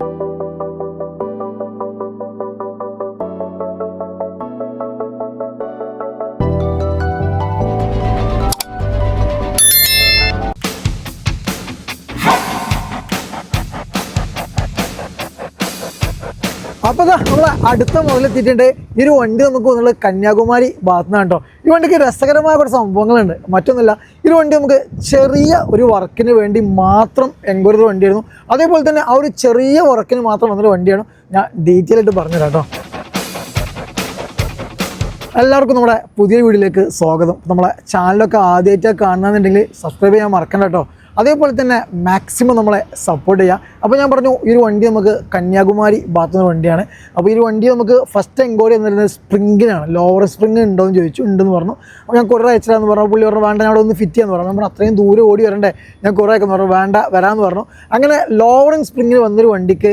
അപ്പൊ ദാ നമ്മൾ അടുത്ത മുതലെത്തിയിട്ടുണ്ട്. ഈ ഒരു വണ്ടി നമുക്ക് വന്നുള്ള കന്യാകുമാരി ഭാഗത്തുനിന്നാണ് കേട്ടോ. ഈ വണ്ടിക്ക് രസകരമായ കുറച്ച് സംഭവങ്ങളുണ്ട്. മറ്റൊന്നുമില്ല ഈ വണ്ടി നമുക്ക് ചെറിയ ഒരു വർക്കിന് വേണ്ടി മാത്രം എൻക്വയറി വണ്ടിയായിരുന്നു. അതേപോലെ തന്നെ ആ ഒരു ചെറിയ വർക്കിന് മാത്രം വന്നൊരു വണ്ടിയാണ് ഞാൻ ഡീറ്റെയിൽ ആയിട്ട് പറഞ്ഞുതരാം കേട്ടോ. എല്ലാവർക്കും നമ്മുടെ പുതിയ വീഡിയോയിലേക്ക് സ്വാഗതം. നമ്മളെ ചാനലൊക്കെ ആദ്യമായിട്ടാണ് കാണുന്നുണ്ടെങ്കിൽ സബ്സ്ക്രൈബ് ചെയ്യാൻ മറക്കണ്ട കേട്ടോ. അതേപോലെ തന്നെ മാക്സിമം നമ്മളെ സപ്പോർട്ട് ചെയ്യുക അപ്പോൾ ഞാൻ പറഞ്ഞു ഈ ഒരു വണ്ടി നമുക്ക് കന്യാകുമാരി ഭാഗത്തുനിന്ന് വണ്ടിയാണ്. അപ്പോൾ ഈ ഒരു വണ്ടി നമുക്ക് ഫസ്റ്റ് എൻക്വയറി എന്നിരുന്നത് സ്പ്രിങ്ങിനാണ്. ലോവർ സ്പ്രിങ് ഉണ്ടോ എന്ന് ചോദിച്ചു. ഉണ്ടെന്ന് പറഞ്ഞു. അപ്പോൾ ഞാൻ കുറേ അയച്ചതാന്ന് പറഞ്ഞു. പുള്ളി പറഞ്ഞു വേണ്ട ഞാൻ അവിടെ ഒന്ന് ഫിറ്റ് ചെയ്യാന്ന് പറഞ്ഞു. നമ്മൾ അത്രയും ദൂരം ഓടി വരണ്ടേ? ഞാൻ കുറേ ഒക്കെ പറഞ്ഞു വേണ്ട വരാമെന്ന് പറഞ്ഞു. അങ്ങനെ ലോവറിങ് സ്പ്രിങ്ങിന് വന്നൊരു വണ്ടിക്ക്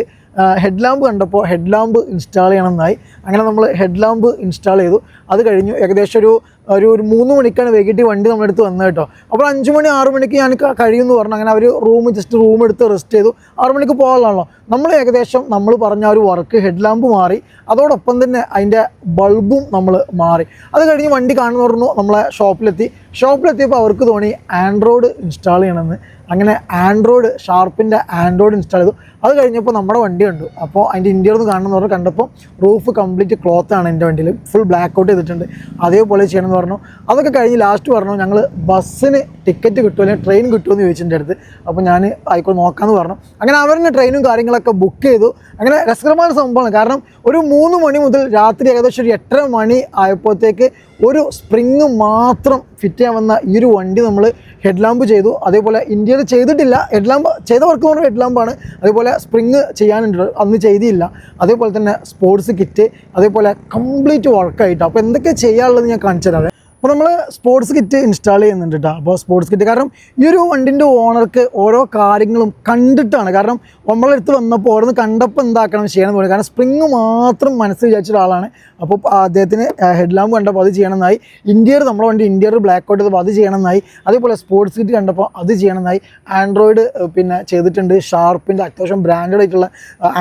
ഹെഡ് ലാമ്പ് കണ്ടപ്പോൾ ഹെഡ് ലാമ്പ് ഇൻസ്റ്റാൾ ചെയ്യണമെന്നായി. അങ്ങനെ നമ്മൾ ഹെഡ് ലാമ്പ് ഇൻസ്റ്റാൾ ചെയ്തു. അത് കഴിഞ്ഞു. ഏകദേശം ഒരു ഒരു ഒരു മൂന്ന് മണിക്കാണ് വൈകിട്ട് വണ്ടി നമ്മളെടുത്ത് വന്നത് കേട്ടോ. അപ്പോൾ അഞ്ച് മണി ആറ് മണിക്ക് ഞാൻ കഴിയുമെന്ന് പറഞ്ഞു. അങ്ങനെ അവർ റൂം ജസ്റ്റ് റൂം എടുത്ത് റെസ്റ്റ് ചെയ്തു. ആറ് മണിക്ക് പോകാനുള്ളതാണല്ലോ. നമ്മൾ ഏകദേശം നമ്മൾ പറഞ്ഞ ഒരു വർക്ക് ഹെഡ് ലാമ്പ് മാറി അതോടൊപ്പം തന്നെ അതിന്റെ ബൾബും നമ്മൾ മാറി. അത് കഴിഞ്ഞ് വണ്ടി കാണുന്ന പറഞ്ഞു നമ്മളെ ഷോപ്പിലെത്തി ഷോപ്പിലെത്തിയപ്പോൾ അവർക്ക് തോന്നി ആൻഡ്രോയിഡ് ഇൻസ്റ്റാൾ ചെയ്യണമെന്ന്. അങ്ങനെ ആൻഡ്രോയിഡ് ഷാർപ്പിന്റെ ആൻഡ്രോയിഡ് ഇൻസ്റ്റാൾ ചെയ്തു. അത് കഴിഞ്ഞപ്പോൾ നമ്മുടെ വണ്ടി കണ്ടു. അപ്പോൾ അതിന്റെ ഇന്ത്യയിൽ നിന്ന് കാണുന്നവർ കണ്ടപ്പോൾ റൂഫ് കംപ്ലീറ്റ് ക്ലോത്ത് ആണ് എന്റെ വണ്ടിയിൽ. ഫുൾ ബ്ലാക്ക് ഔട്ട് ചെയ്തിട്ടുണ്ട്. അതേപോലെ ചെയ്യണമെന്ന് പറഞ്ഞു. അതൊക്കെ കഴിഞ്ഞ് ലാസ്റ്റ് പറഞ്ഞു ഞങ്ങൾ ബസ്സിന് ടിക്കറ്റ് കിട്ടുമോ? അല്ലെങ്കിൽ ട്രെയിൻ കിട്ടുമോ? എന്ന് ചോദിച്ചിട്ടുണ്ട് അടുത്ത്. അപ്പോൾ ഞാൻ ആയിക്കോട്ടെ നോക്കാമെന്ന് പറഞ്ഞു. അങ്ങനെ അവരുടെ ട്രെയിനും കാര്യങ്ങളൊക്കെ ബുക്ക് ചെയ്തു. അങ്ങനെ രസകരമായ സംഭവമാണ്. കാരണം ഒരു മൂന്ന് മണി മുതൽ രാത്രി ഏകദേശം ഒരു എട്ടര മണി ആയപ്പോഴത്തേക്ക് ഒരു സ്പ്രിങ് മാത്രം ഫിറ്റ് ചെയ്യാൻ വന്ന ഈ ഒരു വണ്ടി നമ്മൾ ഹെഡ് ലാമ്പ് ചെയ്തു. അതേപോലെ ഇന്ത്യയിൽ ചെയ്തിട്ടില്ല. ഹെഡ് ലാമ്പ് ചെയ്ത വർക്ക് പറഞ്ഞാൽ ഹെഡ് ലാമ്പാണ് അതേപോലെ സ്പ്രിങ് ചെയ്യാനുണ്ട്. അന്ന് ചെയ്തില്ല. അതേപോലെ തന്നെ സ്പോർട്സ് കിറ്റ് അതേപോലെ കംപ്ലീറ്റ് വർക്കായിട്ട് അപ്പോൾ എന്തൊക്കെ ചെയ്യാനുള്ളത് ഞാൻ കാണിച്ചു തരാം അപ്പോൾ നമ്മൾ സ്പോർട്സ് കിറ്റ് ഇൻസ്റ്റാൾ ചെയ്യുന്നുണ്ട് കേട്ടോ അപ്പോൾ സ്പോർട്സ് കിറ്റ് കാരണം ഈ ഒരു വണ്ടിന്റെ ഓണർക്ക് ഓരോ കാര്യങ്ങളും കണ്ടിട്ടാണ്. കാരണം നമ്മളെ അടുത്ത് വന്നപ്പോൾ ഓരോന്ന് കണ്ടപ്പോൾ എന്താക്കണം ചെയ്യണം പറഞ്ഞു. കാരണം സ്പ്രിങ് മാത്രം മനസ്സ് വിചാരിച്ച ഒരാളാണ്. അപ്പോൾ അദ്ദേഹത്തിന് ഹെഡ് ലാമ്പ് കണ്ടപ്പോൾ അത് ചെയ്യണമെന്നായി. ഇന്ത്യർ നമ്മുടെ വണ്ടി ഇന്ത്യർ ബ്ലാക്ക് ഔട്ട് ചെയ്തപ്പോൾ അത് ചെയ്യണമെന്നായി. അതേപോലെ സ്പോർട്സ് കിറ്റ് കണ്ടപ്പോൾ അത് ചെയ്യണമെന്നായി. ആൻഡ്രോയിഡ് പിന്നെ ചെയ്തിട്ടുണ്ട്. ഷാർപ്പിന്റെ അത്യാവശ്യം ബ്രാൻഡഡ് ആയിട്ടുള്ള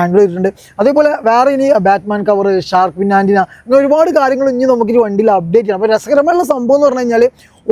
ആൻഡ്രോയിഡ് ചെയ്തിട്ടുണ്ട് അതേപോലെ വേറെ ഇനി Batman cover shark fin fin antenna അങ്ങനെ ഒരുപാട് കാര്യങ്ങൾ ഇനി നമുക്ക് ഈ വണ്ടിയിൽ അപ്ഡേറ്റ് ചെയ്യണം അപ്പോൾ രസകരമായുള്ള സംഭവം എന്ന് പറഞ്ഞു കഴിഞ്ഞാൽ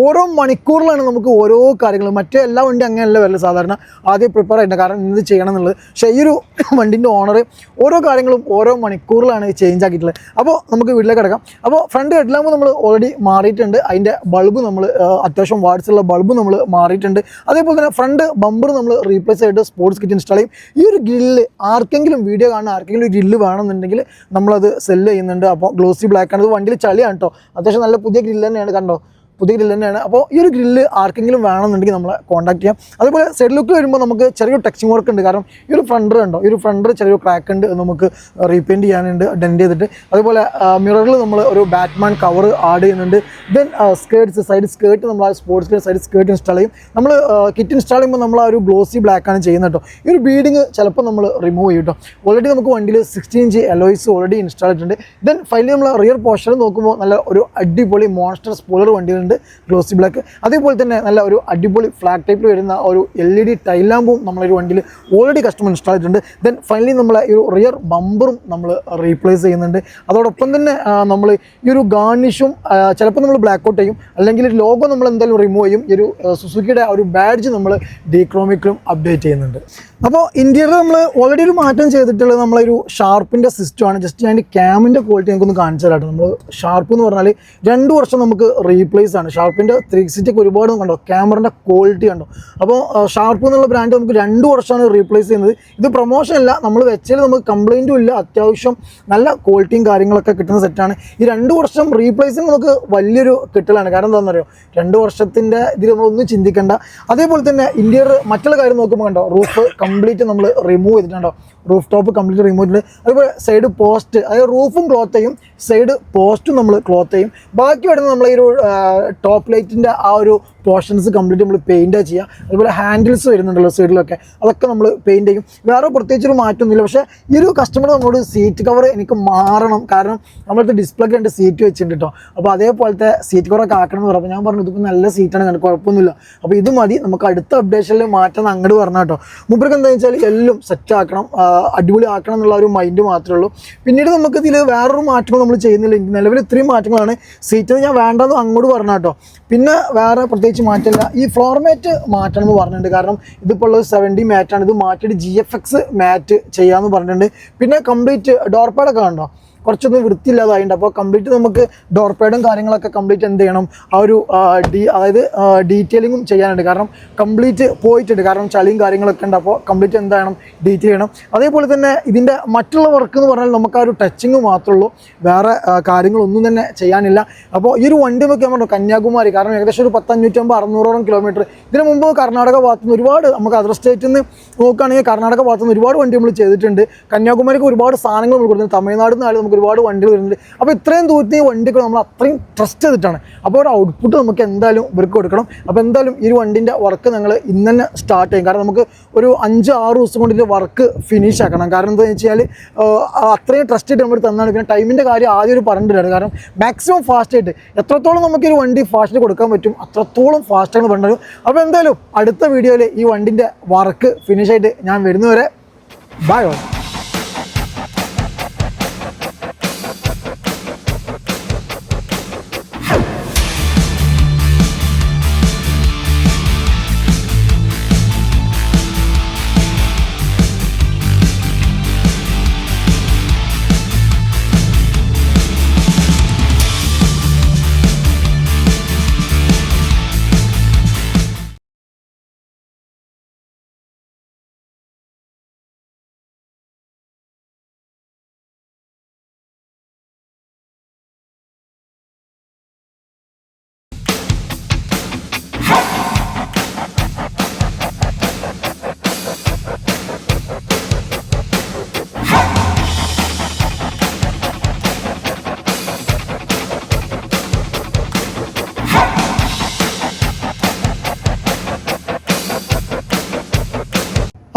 ഓരോ മണിക്കൂറിലാണ് നമുക്ക് ഓരോ കാര്യങ്ങളും മറ്റേ എല്ലാ വണ്ടി അങ്ങനെയല്ല വരില്ല സാധാരണ ആദ്യം പ്രിപ്പയർ ചെയ്യേണ്ട കാരണം ഇത് ചെയ്യണം എന്നുള്ളത്. പക്ഷേ ഈ ഒരു വണ്ടിന്റെ ഓണർ ഓരോ കാര്യങ്ങളും ഓരോ മണിക്കൂറിലാണ് ചേഞ്ച് ആക്കിയിട്ടുള്ളത്. അപ്പോൾ നമുക്ക് വീട്ടിലേക്ക് കിടക്കാം. അപ്പോൾ ഫ്രണ്ട് ഹെഡ്ലാമ്പ് നമ്മൾ ഓൾറെഡി മാറിയിട്ടുണ്ട്. അതിന്റെ ബൾബ് നമ്മൾ അത്യാവശ്യം വാട്സുള്ള ബൾബ് നമ്മൾ മാറിയിട്ടുണ്ട്. അതേപോലെ തന്നെ ഫ്രണ്ട് ബമ്പർ നമ്മൾ റീപ്ലേസ് ചെയ്തിട്ട് സ്പോർട്സ് കിറ്റ് ഇൻസ്റ്റാൾ ചെയ്യും. ഈ ഒരു ഗ്രില്ല് ആർക്കെങ്കിലും വീഡിയോ കാണുന്ന ആർക്കെങ്കിലും ഗ്രില്ല് വേണമെന്നുണ്ടെങ്കിൽ നമ്മളത് സെല്ല് ചെയ്യുന്നുണ്ട്. അപ്പോൾ ഗ്ലോസി ബ്ലാക്ക് ആണ്. ഇത് വണ്ടിയിൽ ചളിയാണ് കേട്ടോ അത്യാവശ്യം നല്ല പുതിയ ഗ്രില്ല് തന്നെയാണ് കണ്ടോ? പുതിയ ഗ്രില്ല് തന്നെയാണ്. അപ്പോൾ ഈ ഒരു ഗ്രില്ല് ആർക്കെങ്കിലും വേണമെന്നുണ്ടെങ്കിൽ നമ്മളെ കോൺടാക്ട് ചെയ്യാം. അതുപോലെ സൈഡ് ലുക്ക് വരുമ്പോൾ നമുക്ക് ചെറിയൊരു ടച്ചിങ് വർക്ക് ഉണ്ട്. കാരണം ഈ ഒരു ഫ്രണ്ടർ ഉണ്ടോ? ഈ ഒരു ഫ്രണ്ടർ ചെറിയൊരു ക്രാക്ക് ഉണ്ട് നമുക്ക് റീപെയിന്റ് ചെയ്യാനുണ്ട് ഡെന്റ് ചെയ്തിട്ട്. അതുപോലെ മിററിൽ നമ്മൾ ഒരു ബാറ്റ്മാൻ കവർ ആഡ് ചെയ്യുന്നുണ്ട്. ദെൻ സ്കേർട്ട്സ് സൈഡ് സ്കേർട്ട് നമ്മൾ ആ സ്പോർട്സ് സൈഡ് സ്കേർട്ട് ഇൻസ്റ്റാൾ ചെയ്യും. നമ്മൾ കിറ്റ് ഇൻസ്റ്റാൾ ചെയ്യുമ്പോൾ നമ്മൾ ആ ഒരു ഗ്ലോസി ബ്ലാക്ക് ആണ് ചെയ്യുന്നത് കേട്ടോ. ഈ ഒരു ബീഡിങ് ചിലപ്പോൾ നമ്മൾ റിമൂവ് ചെയ്യും കേട്ടോ. ഓൾറെഡി നമുക്ക് വണ്ടിയിൽ sixteen inch alloys already install ചെയ്തിട്ടുണ്ട്. ദെൻ ഫൈനലി നമ്മൾ റിയർ പോർഷൻ നോക്കുമ്പോൾ നല്ല ഒരു അടിപൊളി മോൺസ്റ്റർ സ്പോയിലർ വണ്ടികളുണ്ട് ഗ്ലോസി ബ്ലാക്ക് അതേപോലെ തന്നെ നല്ല ഒരു അടിപൊളി ഫ്ലാഗ് ടൈപ്പിൽ വരുന്ന ഒരു എൽ ഇ ഡി ടൈലാമ്പും നമ്മളൊരു വണ്ടിയിൽ ഓൾറെഡി കസ്റ്റമർ ഇൻസ്റ്റാൾ ചെയ്തിട്ടുണ്ട്. ദെൻ ഫൈനലി നമ്മൾ ഈ ഒരു റിയർ ബമ്പറും നമ്മൾ റീപ്ലേസ് ചെയ്യുന്നുണ്ട്. അതോടൊപ്പം തന്നെ നമ്മൾ ഈ ഒരു ഗാർണിഷും ചിലപ്പോൾ നമ്മൾ ബ്ലാക്ക് ഔട്ട് ചെയ്യും. അല്ലെങ്കിൽ ലോഗോ നമ്മൾ എന്തായാലും റിമൂവ് ചെയ്യും. ഈ ഒരു സുസുക്കിയുടെ ഒരു ബാഡ്ജ് നമ്മൾ ഡീക്രോമിക്കലും അപ്ഡേറ്റ് ചെയ്യുന്നുണ്ട്. അപ്പോൾ ഇന്ത്യയിൽ നമ്മൾ ഓൾറെഡി ഒരു മാറ്റം ചെയ്തിട്ടുള്ളത് നമ്മളൊരു ഷാർപ്പിന്റെ സിസ്റ്റമാണ് ജസ്റ്റ് അതിന്റെ ക്യാമിന്റെ ക്വാളിറ്റി നമുക്കൊന്ന് കാണിച്ചു നമ്മൾ ഷാർപ്പ് എന്ന് പറഞ്ഞാൽ രണ്ട് വർഷം നമുക്ക് റീപ്ലേസ് ആണ്. ഷാർപ്പിന്റെ ത്രീ സിറ്റിക്ക് ഒരുപാട് കണ്ടോ? ക്യാമറന്റെ ക്വാളിറ്റി കണ്ടോ? അപ്പോൾ ഷാർപ്പ് എന്നുള്ള ബ്രാൻഡ് നമുക്ക് രണ്ട് വർഷമാണ് റീപ്ലേസ് ചെയ്യുന്നത്. ഇത് പ്രൊമോഷൻ അല്ല. നമ്മൾ വെച്ചാൽ നമുക്ക് കംപ്ലൈന്റും ഇല്ല. അത്യാവശ്യം നല്ല ക്വാളിറ്റിയും കാര്യങ്ങളൊക്കെ കിട്ടുന്ന സെറ്റാണ് ഈ രണ്ട് വർഷം റീപ്ലേസിങ് നമുക്ക് വലിയൊരു കിട്ടലാണ്. കാരണം എന്താണെന്ന് അറിയോ രണ്ട് വർഷത്തിന്റെ ഇതിൽ നമ്മളൊന്നും ചിന്തിക്കേണ്ട. അതേപോലെ തന്നെ ഇന്ത്യയുടെ മറ്റുള്ള കാര്യം നോക്കുമ്പോൾ കണ്ടോ? റൂഫ് കംപ്ലീറ്റ് നമ്മൾ റിമൂവ് ചെയ്തിട്ടുണ്ടോ? റൂഫ് ടോപ്പ് കംപ്ലീറ്റ് റിമൂവ് ചെയ്തിട്ട് അതുപോലെ സൈഡ് പോസ്റ്റ് അതായത് റൂഫും ക്ലോത്തെയും സൈഡ് പോസ്റ്റും നമ്മൾ ക്ലോത്തെയും ബാക്കി വരുന്നത് നമ്മൾ ഈ ഒരു ടോപ്പ് ലൈറ്റിന്റെ ആ ഒരു പോർഷൻസ് കംപ്ലീറ്റ് നമ്മൾ പെയിന്റ് ചെയ്യുക അതുപോലെ ഹാൻഡിൽസ് വരുന്നുണ്ടല്ലോ സൈഡിലൊക്കെ അതൊക്കെ നമ്മൾ പെയിന്റ് ചെയ്യും. വേറെ പ്രത്യേകിച്ച് ഒരു മാറ്റമൊന്നുമില്ല പക്ഷേ ഈ ഒരു കസ്റ്റമർ നമ്മളോട് സീറ്റ് കവർ എനിക്ക് മാറണം. കാരണം നമ്മളത്തെ ഡിസ്പ്ലേ രണ്ട് സീറ്റ് വെച്ചിട്ടുണ്ട് കേട്ടോ അപ്പോൾ അതേപോലത്തെ സീറ്റ് കവറൊക്കെ ആക്കണം എന്ന് പറഞ്ഞപ്പോൾ ഞാൻ പറഞ്ഞു ഇതിപ്പോൾ നല്ല സീറ്റാണ് കണ്ടത് കുഴപ്പമൊന്നുമില്ല. അപ്പോൾ ഇത് മതി. നമുക്ക് അടുത്ത അപ്ഡേഷനിൽ മാറ്റം അങ്ങോട്ട് പറഞ്ഞ കേട്ടോ മുമ്പർക്ക് എന്താ വെച്ചാൽ എല്ലാം സെറ്റ് ആക്കണം. അടിപൊളി ആക്കണം എന്നുള്ള ഒരു മൈൻഡ് മാത്രമേ ഉള്ളൂ. പിന്നീട് നമുക്ക് ഇതിൽ വേറൊരു മാറ്റങ്ങൾ നമ്മൾ ചെയ്യുന്നില്ല. നിലവിൽ ഇത്രയും മാറ്റങ്ങളാണ്. സീറ്റ് ഞാൻ വേണ്ടെന്ന് അങ്ങോട്ട് പറഞ്ഞ കേട്ടോ പിന്നെ വേറെ പ്രത്യേകിച്ച് മാറ്റമില്ല ഈ ഫ്ലോർ മാറ്റ് മാറ്റണം എന്ന് പറഞ്ഞിട്ടുണ്ട്. കാരണം ഇതിപ്പോൾ ഉള്ളത് സെവന്റി മാറ്റാണ് ഇത് മാറ്റിയിട്ട് ജി എഫ് എക്സ് മാറ്റ് ചെയ്യാമെന്ന് പറഞ്ഞിട്ടുണ്ട്. പിന്നെ കംപ്ലീറ്റ് ഡോർ പാഡൊക്കെ കണ്ടോ? കുറച്ചൊന്നും വൃത്തിയില്ലാതായിട്ടുണ്ട് അപ്പോൾ കംപ്ലീറ്റ് നമുക്ക് ഡോർ പാഡും കാര്യങ്ങളൊക്കെ കംപ്ലീറ്റ് എന്ത് ചെയ്യണം? ആ ഒരു ഡീ അതായത് ഡീറ്റെയിലിങ്ങും ചെയ്യാനുണ്ട്. കാരണം കംപ്ലീറ്റ് പോയിട്ടുണ്ട്. കാരണം ചളിയും കാര്യങ്ങളൊക്കെ ഉണ്ട്. അപ്പോൾ കംപ്ലീറ്റ് എന്ത് ചെയ്യണം? ഡീറ്റെയിൽ ചെയ്യണം. അതേപോലെ തന്നെ ഇതിന്റെ മറ്റുള്ള വർക്ക് എന്ന് പറഞ്ഞാൽ നമുക്ക് ആ ഒരു ടച്ചിങ് മാത്രമേ ഉള്ളൂ വേറെ കാര്യങ്ങളൊന്നും തന്നെ ചെയ്യാനില്ല. അപ്പോൾ ഈ ഒരു വണ്ടി നോക്കിയാൽ പറഞ്ഞു കന്യാകുമാരി. കാരണം ഏകദേശം ഒരു പത്തഞ്ഞൂറ്റമ്പത് അറുന്നൂറോളം കിലോമീറ്റർ ഇതിന് മുമ്പ് കർണാടക ഭാഗത്തുനിന്ന് ഒരുപാട് നമുക്ക് അതർ സ്റ്റേറ്റിൽ നിന്ന് നോക്കുകയാണെങ്കിൽ കർണാടക ഭാഗത്തുനിന്ന് ഒരുപാട് വണ്ടി നമ്മൾ ചെയ്തിട്ടുണ്ട്. കന്യാകുമാരിക്ക് ഒരുപാട് സാധനങ്ങൾ നമ്മൾ കൊടുത്തിട്ടുണ്ട്. തമിഴ്നാട് നിന്നാലും നമുക്ക് ഒരുപാട് വണ്ടികൾ വരുന്നുണ്ട്. അപ്പോൾ ഇത്രയും ദൂരത്തെ വണ്ടികൾ നമ്മൾ അത്രയും ട്രസ്റ്റ് ചെയ്തിട്ടാണ്. അപ്പോൾ ഒരു ഔട്ട്പുട്ട് നമുക്ക് എന്തായാലും ഇവർക്ക് കൊടുക്കണം. അപ്പോൾ എന്തായാലും ഈ വണ്ടിന്റെ വർക്ക് ഞങ്ങൾ ഇന്ന് തന്നെ സ്റ്റാർട്ട് ചെയ്യും. കാരണം നമുക്ക് ഒരു അഞ്ച് ആറ് ദിവസം കൊണ്ട് ഇതിന്റെ വർക്ക് ഫിനിഷ് ആക്കണം. കാരണം എന്താണെന്ന് വെച്ചാൽ അത്രയും ട്രസ്റ്റ് ആയിട്ട് നമ്മൾ തന്നാണ്. പിന്നെ ടൈമിന്റെ കാര്യം ആദ്യം ഒരു പറഞ്ഞിട്ടില്ല കാരണം മാക്സിമം ഫാസ്റ്റ് ആയിട്ട് എത്രത്തോളം നമുക്ക് ഒരു വണ്ടി ഫാസ്റ്റ് കൊടുക്കാൻ പറ്റും അത്രത്തോളം ഫാസ്റ്റാണ് പറഞ്ഞത്. അപ്പോൾ എന്തായാലും അടുത്ത വീഡിയോയിൽ ഈ വണ്ടിന്റെ വർക്ക് ഫിനിഷ് ആയിട്ട് ഞാൻ വരുന്നവരെ ബൈ ഓൾ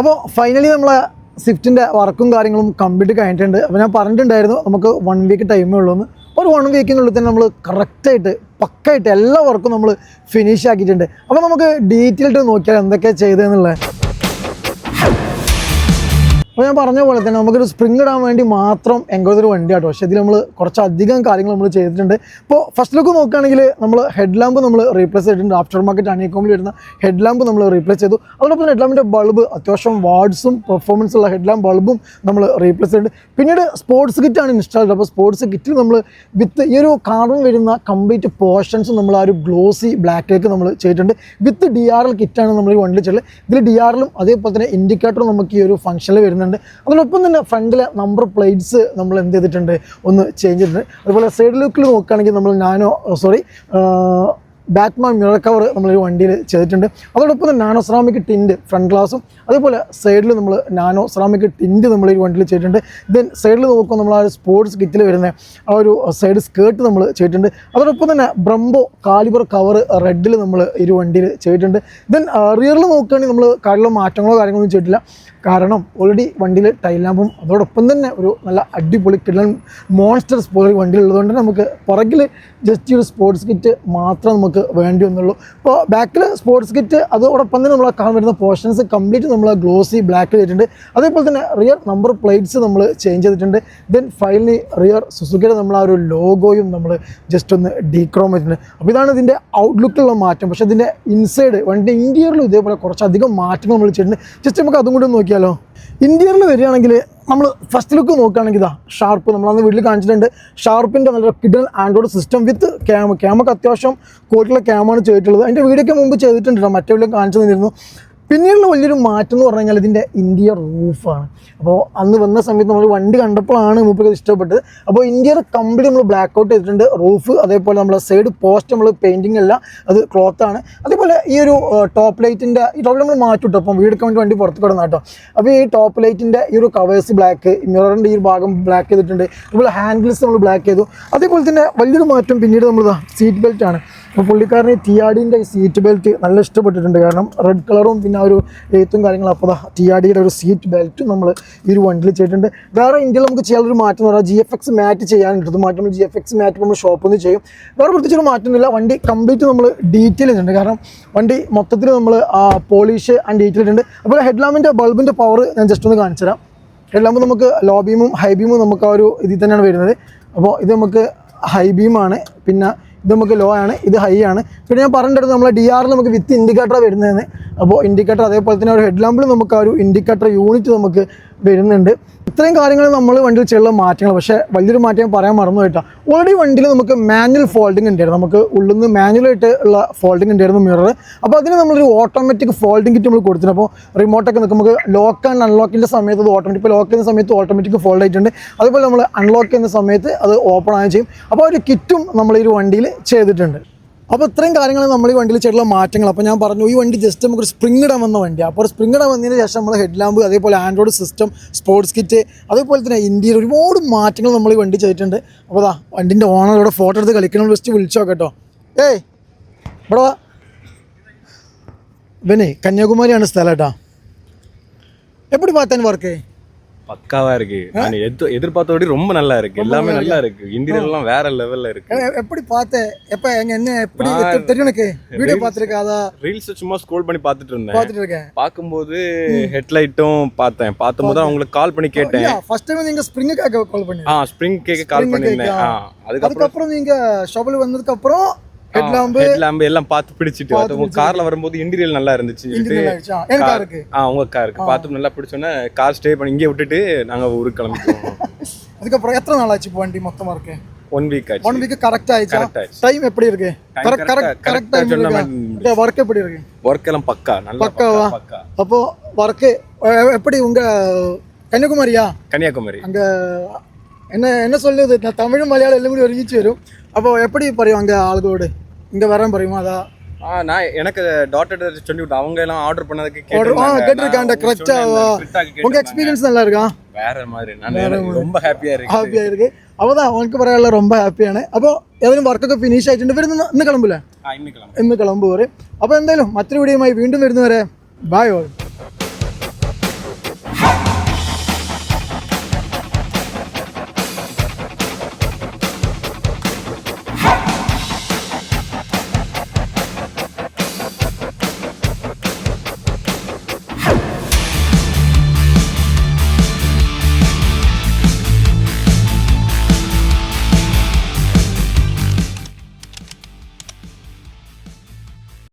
അപ്പോൾ ഫൈനലി നമ്മളെ സ്വിഫ്റ്റിന്റെ വർക്കും കാര്യങ്ങളും കംപ്ലീറ്റ് കഴിഞ്ഞിട്ടുണ്ട്. അപ്പോൾ ഞാൻ പറഞ്ഞിട്ടുണ്ടായിരുന്നു നമുക്ക് വൺ വീക്ക് ടൈമേ ഉള്ളൂ എന്ന്. ഒരു വൺ വീക്കിനുള്ളിൽ തന്നെ നമ്മൾ കറക്റ്റായിട്ട് പക്കായിട്ട് എല്ലാ വർക്കും നമ്മൾ ഫിനിഷ് ആക്കിയിട്ടുണ്ട്. അപ്പോൾ നമുക്ക് ഡീറ്റെയിൽഡ് നോക്കിയാൽ എന്തൊക്കെയാണ് ചെയ്തതെന്നുള്ളത് അപ്പോൾ ഞാൻ പറഞ്ഞ പോലെ തന്നെ നമുക്കൊരു സ്പ്രിങ് ഇടാൻ വേണ്ടി മാത്രം എങ്കോദർ വണ്ടി ആട്ടോ പക്ഷേ ഇതിൽ നമ്മൾ കുറച്ചധികം കാര്യങ്ങൾ നമ്മൾ ചെയ്തിട്ടുണ്ട്. ഇപ്പോൾ ഫസ്റ്റ് ലുക്ക് നോക്കുകയാണെങ്കിൽ നമ്മൾ ഹെഡ് ലാമ്പ് നമ്മൾ റീപ്ലേസ് ചെയ്തിട്ടുണ്ട്. ആഫ്റ്റർ മാർക്കറ്റ് അണിയക്കോമിൽ വരുന്ന ഹെഡ് ലാമ്പ് നമ്മൾ റീപ്ലേസ് ചെയ്തു. അതോടൊപ്പം ഹെഡ് ലാമ്പിന്റെ ബൾബ് അത്യാവശ്യം വാർഡ്സും പെർഫോമൻസ് ഉള്ള ഹെഡ് ലാമ്പ് ബൾബും നമ്മൾ റീപ്ലേസ് ചെയ്തിട്ടുണ്ട്. പിന്നീട് സ്പോർട്സ് കിറ്റാണ് ഇൻസ്റ്റാൾ ചെയ്തത്. അപ്പോൾ സ്പോർട്സ് കിറ്റിൽ നമ്മൾ വിത്ത് ഈ ഒരു കാർബൺ വരുന്ന കംപ്ലീറ്റ് പോർഷൻസ് നമ്മൾ ആ ഒരു ഗ്ലോസി ബ്ലാക്കിലേക്ക് നമ്മൾ ചെയ്തിട്ടുണ്ട്. വിത്ത് ഡി ആർ എൽ കിറ്റാണ് നമ്മൾ ഈ വണ്ടിയിൽ ചെയ്തത് ഇതിൽ ഡി ആർ എല്ലും അതേപോലെ തന്നെ ഇൻഡിക്കേറ്ററും നമുക്ക് ഈ ഒരു ഫംഗ്ഷനിൽ വരുന്നുണ്ട്. അതിനൊപ്പം തന്നെ ഫ്രണ്ടിലെ നമ്പർ പ്ലേറ്റ്സ് നമ്മൾ എന്ത് ചെയ്തിട്ടുണ്ട്? ഒന്ന് ചേഞ്ച് ചെയ്തിട്ടുണ്ട്. അതുപോലെ സൈഡ് ലുക്കിൽ നോക്കുകയാണെങ്കിൽ നമ്മൾ nano sorry Batman mirror cover നമ്മളൊരു വണ്ടിയിൽ ചെയ്തിട്ടുണ്ട്. അതോടൊപ്പം തന്നെ നാനോ സെറാമിക് ടിന്റ് ഫ്രണ്ട് ഗ്ലാസും അതേപോലെ സൈഡിൽ നമ്മൾ നാനോ സെറാമിക് ടിന്റ് നമ്മൾ ഈ വണ്ടിയിൽ ചെയ്തിട്ടുണ്ട്. ദെൻ സൈഡിൽ നോക്കുമ്പോൾ നമ്മൾ ആ ഒരു സ്പോർട്സ് കിറ്റിൽ വരുന്ന ആ ഒരു സൈഡ് സ്കേർട്ട് നമ്മൾ ചെയ്തിട്ടുണ്ട്. അതോടൊപ്പം തന്നെ ബ്രംബോ കാലിബർ കവർ റെഡിൽ നമ്മൾ ഒരു വണ്ടിയിൽ ചെയ്തിട്ടുണ്ട്. ദെൻ റിയറിൽ നോക്കുകയാണെങ്കിൽ നമ്മൾ കാര്യങ്ങളോ മാറ്റങ്ങളോ കാര്യങ്ങളൊന്നും ചെയ്തിട്ടില്ല. കാരണം ഓൾറെഡി വണ്ടിയിൽ ടൈൽ ലാമ്പും അതോടൊപ്പം തന്നെ ഒരു നല്ല അടിപൊളി കിടലൻ മോൺസ്റ്റർ സ്പോർട്സ് വണ്ടി ഉള്ളതുകൊണ്ട് നമുക്ക് പുറകിൽ ജസ്റ്റ് ഒരു സ്പോർട്സ് കിറ്റ് മാത്രം നമുക്ക് വേണ്ടി വന്നുള്ളൂ. ഇപ്പോൾ ബാക്കിൽ സ്പോർട്സ് കിറ്റ് അതോടൊപ്പം തന്നെ നമ്മൾ കാണാൻ വരുന്ന പോർഷൻസ് കംപ്ലീറ്റ് നമ്മൾ ഗ്ലോസി ബ്ലാക്ക് ചെയ്തിട്ടുണ്ട് അതേപോലെ തന്നെ റിയർ നമ്പർ പ്ലേറ്റ്സ് നമ്മൾ ചേഞ്ച് ചെയ്തിട്ടുണ്ട്. ദെൻ ഫൈനലി റിയർ സുസുക്കിയുടെ നമ്മൾ ആ ഒരു ലോഗോയും നമ്മൾ ജസ്റ്റ് ഒന്ന് ഡീക്രോം ചെയ്തിട്ടുണ്ട്. അപ്പോൾ ഇതാണ് ഇതിന്റെ ഔട്ട്ലുക്കിലുള്ള മാറ്റം. പക്ഷേ ഇതിന്റെ ഇൻസൈഡ് വണ്ടി ഇന്റീരിയറിലും ഇതേപോലെ കുറച്ചധികം മാറ്റങ്ങൾ നമ്മൾ ചെയ്തിട്ടുണ്ട്. ജസ്റ്റ് നമുക്ക് അതും കൂടി ഒന്ന് നോക്കിയാലോ? ഇന്ത്യയിൽ വരികയാണെങ്കിൽ നമ്മൾ ഫസ്റ്റ് ലുക്ക് നോക്കുകയാണെങ്കിൽ ഇതാ ഷാർപ്പ് നമ്മൾ അന്ന് വീട്ടിൽ കാണിച്ചിട്ടുണ്ട്. ഷാർപ്പിന്റെ നല്ല കിഡൻ ആൻഡ്രോയിഡ് സിസ്റ്റം വിത്ത് ക്യാമ ക്യാമക്ക് അത്യാവശ്യം ക്വാളിറ്റിയുള്ള ക്യാമാണ് ചെയ്തിട്ടുള്ളത്. അതിന്റെ വീഡിയോയ്ക്ക് മുമ്പ് ചെയ്തിട്ടുണ്ട് മറ്റേ വീഡിയോ കാണിച്ചു തന്നിരുന്നു പിന്നീടുള്ള വലിയൊരു മാറ്റം എന്ന് പറഞ്ഞു കഴിഞ്ഞാൽ ഇതിന്റെ ഇന്ത്യ റൂഫാണ് അപ്പോൾ അന്ന് വന്ന സമയത്ത് നമ്മൾ വണ്ടി കണ്ടപ്പോഴാണ് മൂപ്പർക്ക് ഇഷ്ടപ്പെട്ടത്. അപ്പോൾ ഇന്ത്യർ കംപ്ലീറ്റ് നമ്മൾ ബ്ലാക്ക് ഔട്ട് ചെയ്തിട്ടുണ്ട്. റൂഫ് അതേപോലെ നമ്മൾ സൈഡ് പോസ്റ്റ് നമ്മൾ പെയിന്റിംഗ് അല്ല അത് ക്ലോത്ത് ആണ്. അതേപോലെ ഈ ഒരു ടോപ്പ് ലൈറ്റിന്റെ ഈ ടോപ്പ് നമ്മൾ മാറ്റി വിട്ടു. അപ്പം വീട് വേണ്ടി വണ്ടി പുറത്ത് കിടന്ന കേട്ടോ. അപ്പോൾ ഈ ടോപ്പ് ലൈറ്റിന്റെ ഈ ഒരു കവേഴ്സ് ബ്ലാക്ക് മിററിന്റെ ഈ ഒരു ഭാഗം ബ്ലാക്ക് ചെയ്തിട്ടുണ്ട്. അതുപോലെ ഹാൻഡിൽസ് നമ്മൾ ബ്ലാക്ക് ചെയ്തു. അതേപോലെ തന്നെ വലിയൊരു മാറ്റം പിന്നീട് നമ്മൾ സീറ്റ് ബെൽറ്റ് ആണ്. അപ്പോൾ പുള്ളിക്കാരന് ടി ആർ സീറ്റ് ബെൽറ്റ് നല്ല ഇഷ്ടപ്പെട്ടിട്ടുണ്ട്. കാരണം റെഡ് കളറും പിന്നെ ഒരു എഴുത്തും കാര്യങ്ങളും അപ്പോൾ ടി ആർ ഒരു സീറ്റ് ബെൽറ്റ് നമ്മൾ ഈ ഒരു വണ്ടിയിൽ ചെയ്തിട്ടുണ്ട് വേറെ ഇന്ത്യയിൽ നമുക്ക് ചെയ്യാനൊരു മാറ്റം എന്ന് പറഞ്ഞാൽ ജി എഫ് എക്സ് മാറ്റ് ചെയ്യാനുണ്ട്. മാറ്റം ജി എഫ് എക്സ് മാറ്റ് നമ്മൾ ഷോപ്പിൽ നിന്ന് ചെയ്യും. വേറെ പ്രത്യേകിച്ച് മാറ്റമൊന്നുമില്ല. വണ്ടി കംപ്ലീറ്റ് നമ്മൾ ഡീറ്റെയിൽ ചെയ്തിട്ടുണ്ട്. കാരണം വണ്ടി മൊത്തത്തിൽ നമ്മൾ പോളിഷ് ആൻഡ് ഡീറ്റെയിൽ ഉണ്ട് അപ്പോൾ ഹെഡ്ലാമ്പിന്റെ ബൾബിന്റെ പവർ ഞാൻ ജസ്റ്റ് ഒന്ന് കാണിച്ചു തരാം. ഹെഡ്ലാമ്പ് നമുക്ക് ലോ ഹൈബീമും നമുക്ക് ആ ഒരു ഇതിൽ തന്നെയാണ് വരുന്നത്. അപ്പോൾ ഇത് നമുക്ക് ഹൈബീമാണ് പിന്നെ ഇത് നമുക്ക് ലോ ആണ് ഇത് ഹൈ ആണ്. പിന്നെ ഞാൻ പറഞ്ഞിട്ട് നമ്മൾ ഡി ആറിൽ നമുക്ക് വിത്ത് ഇൻഡിക്കേറ്റർ വരുന്നതെന്ന്. അപ്പോൾ ഇൻഡിക്കേറ്റർ അതേപോലെ തന്നെ ഒരു ഹെഡ് ലാമ്പിൽ നമുക്ക് ആ ഒരു ഇൻഡിക്കേറ്റർ യൂണിറ്റ് നമുക്ക് വരുന്നുണ്ട്. ഇത്രയും കാര്യങ്ങൾ നമ്മൾ വണ്ടിയിൽ ചെയ്യുള്ള മാറ്റങ്ങൾ പക്ഷേ വലിയൊരു മാറ്റം പറയാൻ മറന്നു പോയിട്ടാണ് ഓൾറെഡി വണ്ടിയിൽ നമുക്ക് മാനുവൽ ഫോൾഡിംഗ് ഉണ്ടായിരുന്നു. നമുക്ക് ഉള്ളിൽ നിന്ന് മാനുവലായിട്ട് ഉള്ള ഫോൾഡിംഗ് ഉണ്ടായിരുന്നു മിറർ അപ്പോൾ അതിന് നമ്മളൊരു ഓട്ടോമാറ്റിക് ഫോൾഡിംഗ് കിറ്റ് നമ്മൾ കൊടുത്തിട്ടുണ്ട്. അപ്പോൾ റിമോട്ടൊക്കെ നിൽക്കും നമുക്ക് ലോക്ക് ആൻഡ് അൺലോക്കിന്റെ സമയത്ത് അത് ഓട്ടോമാറ്റിക് ലോക്ക് ചെയ്യുന്ന സമയത്ത് ഓട്ടോമാറ്റിക് ഫോൾഡ് ആയിട്ടുണ്ട്. അതുപോലെ നമ്മൾ അൺലോക്ക് ചെയ്യുന്ന സമയത്ത് അത് ഓപ്പൺ ആയി ചെയ്യും. അപ്പോൾ ഒരു കിറ്റും നമ്മൾ ഈ ഒരു വണ്ടിയിൽ ചെയ്തിട്ടുണ്ട്. അപ്പോൾ ഇത്രയും കാര്യങ്ങൾ നമ്മൾ ഈ വണ്ടിയിൽ ചെയ്തുള്ള മാറ്റങ്ങൾ അപ്പോൾ ഞാൻ പറഞ്ഞു ഈ വണ്ടി ജസ്റ്റ് നമുക്കൊരു സ്പ്രിംഗ് ഇടാൻ വന്ന വണ്ടിയാണ് അപ്പോൾ സ്പ്രിംഗ് ഇടാൻ വന്നതിന് ശേഷം നമ്മൾ ഹെഡ് ലാമ്പ് അതേപോലെ ആൻഡ്രോയിഡ് സിസ്റ്റം സ്പോർട്സ് കിറ്റ് അതേപോലെ തന്നെ ഇന്ത്യയിൽ ഒരുപാട് മാറ്റങ്ങൾ നമ്മൾ ഈ വണ്ടി ചെയ്തിട്ടുണ്ട്. അപ്പോൾ അതാ വണ്ടിന്റെ ഓണർ ഇവിടെ ഫോട്ടോ എടുത്ത് കളിക്കണം ജസ്റ്റ് വിളിച്ചോ കേട്ടോ. ഏയ് ഇവിടെ പിന്നെ കന്യാകുമാരിയാണ് സ്ഥലം കേട്ടോ. എപ്പോഴും പാത്താൻ വർക്ക് பக்காவா இருக்கு. நான் எது எதிர்பார்த்த விட ரொம்ப நல்லா இருக்கு. எல்லாமே நல்லா இருக்கு. இன்டீரியர் எல்லாம் வேற லெவல்ல இருக்கு. எப்படி பார்த்த எப்போ எங்க என்ன எப்படி தெரியும் எனக்கு? வீடியோ பார்த்துருக்கேன் அதான் ரீல்ஸ் சும்மா ஸ்க்ரோல் பண்ணி பார்த்துட்டு இருந்தேன். பார்த்துட்டு இருக்கேன் பார்க்கும்போது ஹெட்லைட்டும் பார்த்தேன். பார்க்கும்போது அவங்களுக்கு கால் பண்ணி கேட்டேன். ஃபர்ஸ்ட் டைம் நீங்க ஸ்ப்ரிங்குக்காக கால் பண்ணி ஆ ஸ்ப்ரிங் கேக்க கால் ஆ அதுக்கப்புறம் நீங்க ஷாப்பில் வந்ததுக்கு அப்புறம் ஹெட் லாம்பு ஹெட் லேம்ப் எல்லாம் பார்த்து பிடிச்சிட்டு உங்க கார்ல வரும்போது இன்டீரியர் நல்லா இருந்துச்சு ஆ உங்க காருக்கு. பார்த்து நல்லா பிடிச்சோன்னே கார் ஸ்டே பண்ணி இங்கே விட்டுட்டு நாங்க ஊருக்கு கிளம்பிட்டோம். அதுக்கப்புறம் எத்தனை நாள் ஆச்சு வண்டி மொத்தமா இருக்கு? ஒன் வீக் ஆச்சு. ஒன் வீக் கரெக்ட் ஆயிடுச்சா. டைம் எப்படி இருக்கு? கரெக்ட் கரெக்ட் கரெக்ட் டைம் மாதிரி ஒர்க் எப்படி இருக்கு? ஒர்க் எல்லாம் பக்கா நல்லா பக்காவா? பக்கா பக்கா. அப்போ ஒர்க்கு எப்படி உங்க கன்னியாகுமரியா? கன்னியாகுமரி. அங்க என்ன என்ன சொல்லுது? நான் தமிழ் மலையாளம் எல்லாம் கூட ஒருங்கிச்சு வரும். அப்போ எப்படி பறையும் அங்கே ஆளுகளோடு? இங்கே வரேன் பறையுமா அதான் ஆ நான் எனக்கு டாட்டர் சொல்லி விட்டேன். அவங்க எல்லாம் ஆர்டர் பண்ணதுக்கு கேட்டிருக்காண்ட கிரச்சா உங்க எக்ஸ்பீரியன்ஸ் நல்லா இருக்கா? வேற மாதிரி. நான் ரொம்ப ஹாப்பியா இருக்கு. ஹாப்பியா இருக்கு. அவதான் உனக்கு പറയാനുള്ള ரொம்ப ஹாப்பியான அப்போ ഏതെങ്കിലും വർക്കൊക്കെ ஃபினிஷ் ആയിട്ടുണ്ട് വരുന്ന ഇന്ന് കിളമ്പില്ലേ ഇന്ന് കിളമ്പ് ഇന്ന് കിളമ്പ് പറയും അപ്പോൾ എന്തായാലും മറ്റൊരു വീഡിയോയുമായി വീണ്ടും വരുന്നവരെ ബായ്